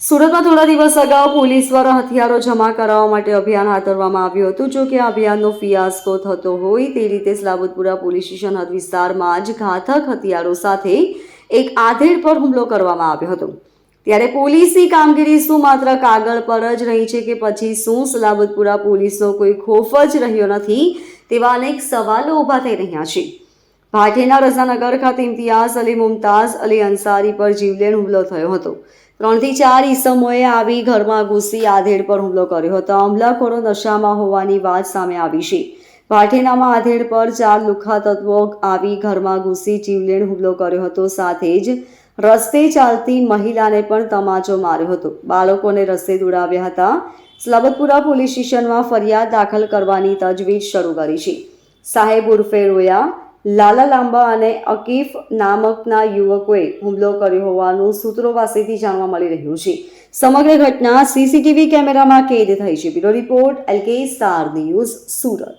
સુરતમાં થોડા દિવસ અગાઉ પોલીસ દ્વારા હથિયારો જમા કરાવવા માટે અભિયાન હાથ ધરવામાં આવ્યું હતું. જો કે આ અભિયાનનો ફિયાસ્કો થતો હોય તે રીતે સ્લાબતપુરા પોલીસ સ્ટેશન હદ વિસ્તારમાં જ ઘાતક હથિયારો સાથે એક આધેડ પર હુમલો કરવામાં આવ્યો હતો. ત્યારે પોલીસની કામગીરી શું માત્ર કાગળ પર જ રહી છે કે પછી શું સલાબતપુરા પોલીસનો કોઈ ખોફ જ રહ્યો નથી તેવા અનેક સવાલો ઊભા થઈ રહ્યા છે. ભાટીના રઝાનગર ખાતે ઇમ્તિયાઝ અલી મુમતાઝ અલી અંસારી પર જીવલેણ હુમલો થયો હતો. ત્રણથી ચાર ઈસમોએ આવી ઘરમાં ઘૂસી આધેડ પર હુમલો કર્યો હતો. હુમલાખોરો નશામાં હોવાની વાત સામે આવી છે. ભાટેનામાં આધેડ પર ચાર લુખા તત્વો આવી ઘરમાં ઘૂસી જીવલેણ હુમલો કર્યો હતો. સાથે જ રસ્તે ચાલતી મહિલાને પણ તમાચો માર્યો હતો. બાળકોને રસ્તે દોડાવ્યા હતા. સ્લબતપુરા પોલીસ સ્ટેશનમાં ફરિયાદ દાખલ કરવાની તજવીજ શરૂ કરી છે. સાહેબ ઉર્ફે રોયા લાલા લાંબા અને અકીફ નામકના યુવકોએ હુમલો કર્યો હોવાનું સૂત્રો પાસેથી જાણવા મળી રહ્યું છે. સમગ્ર ઘટના સીસીટીવી કેમેરામાં કેદ થઈ છે. Bureau report, LK star news, Surat.